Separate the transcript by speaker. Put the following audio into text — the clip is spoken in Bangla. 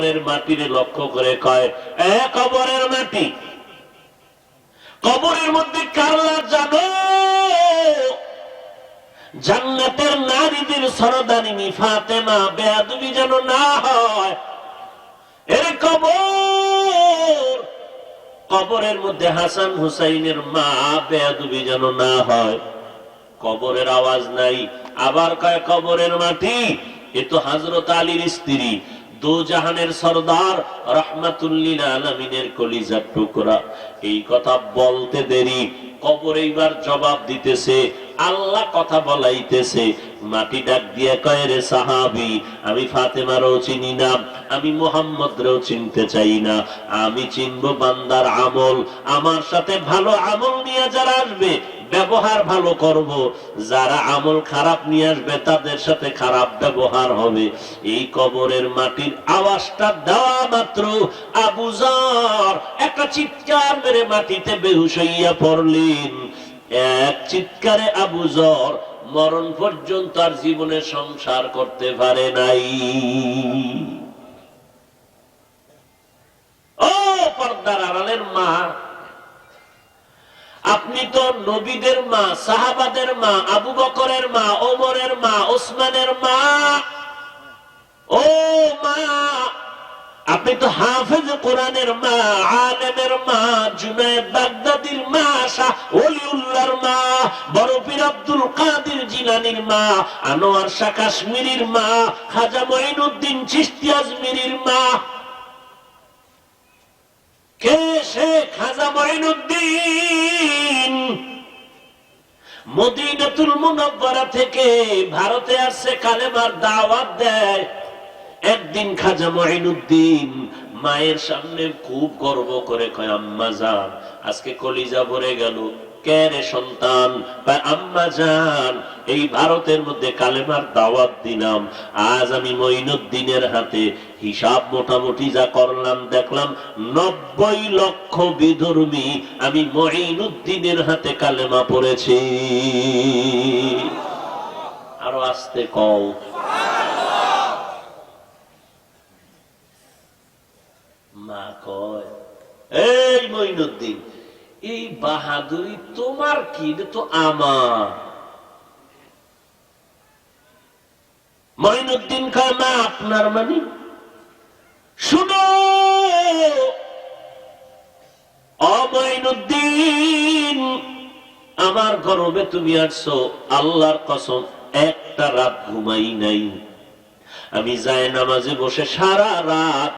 Speaker 1: কবরের মাটিরে লক্ষ্য করে কয়, এ কবরের মাটি, কবরের মধ্যে কারলা জানো জান্নাতের নারীদের সরদারিনী ফাতেমা বেয়াদবি যেন না হয়। এর কবর, কবরের মধ্যে হাসান হুসাইনের মা বেয়াদবি যেন না হয়। কবরের আওয়াজ নাই, আবার কয়, কবরের মাটি, এ তো হাজরত আলীর স্ত্রী দু জাহানের সর্দার রহমাতুল্লিল আলমিনের কলিজার টুকরা। এই কথা বলতে দেরি, কবর এইবার জবাব দিতেছে আল্লাহ কথা বলাইতেছে। মাটি ডাক দিয়ে কয় রে সাহাবি, আমি ফাতেমারও চিনি না, আমি মোহাম্মদরেও চিনতে চাই না। আমি চিনব বান্দার আমল, আমার সাথে ভালো আমল নিয়ে যারা আসবে, ব্যবহার ভালো করব। যারা আমল খারাপ নিয়ে আসবে, তাদের সাথে খারাপ ব্যবহার হবে। এই কবরের মাটির আওয়াজটা দেওয়া মাত্র আবুজার একটা চিৎকার মেরে মাটিতে বেহুশ হইয়া পড়লেন। এক চিৎকারে আবুজর মরণ পর্যন্ত আর জীবনে সংসার করতে পারে নাই। ও পর্দার আড়ালের মা, আপনি তো নবীদের মা, সাহাবাদের মা, আবু বকরের মা, ওমরের মা, ওসমানের মা। ও মা, আপনি তো হাফেজ কোরআনের মা, আলেমের মা, জুনায়দ বাগদাদির মা, শাহ আব্দুল কাদের জিলানির মা, আনোয়ার শাহ কাশ্মীরির মা, খাজা মঈনুদ্দিন চিশতি আজমিরির মা। কে শেখ খাজা মঈনুদ্দিন? মদিনাতুল মুনব্বরা থেকে ভারতে আসছে, কালেমার দাওয়াত দেয়। একদিন খাজা মঈনুদ্দিন মায়ের সামনে খুব গর্ব করে কয়, আম্মা যান আজকে কলিজা ভরে গেল। কে রে সন্তান? বা আম্মা যান এই ভারতের মধ্যে কালেমার দাওয়াত দিলাম। আজ আমি মঈনুদ্দিনের হাতে হিসাব মোটামুটি যা করলাম, দেখলাম নব্বই লক্ষ বিধর্মী আমি মঈনুদ্দিনের হাতে কালেমা পড়েছি। আরও আসতে কও। মা কয়, এই মঈনুদ্দিন এই বাহাদুরি তোমার কি? তো আমার। মঈনুদ্দিন কয় মা আপনার মানে? শুনো অমঈনুদ্দিন আমার গর্বে তুমি আসছো, আল্লাহর কসম, একটা রাত ঘুমাই নাই। আমি যায় নামাজে বসে সারা রাত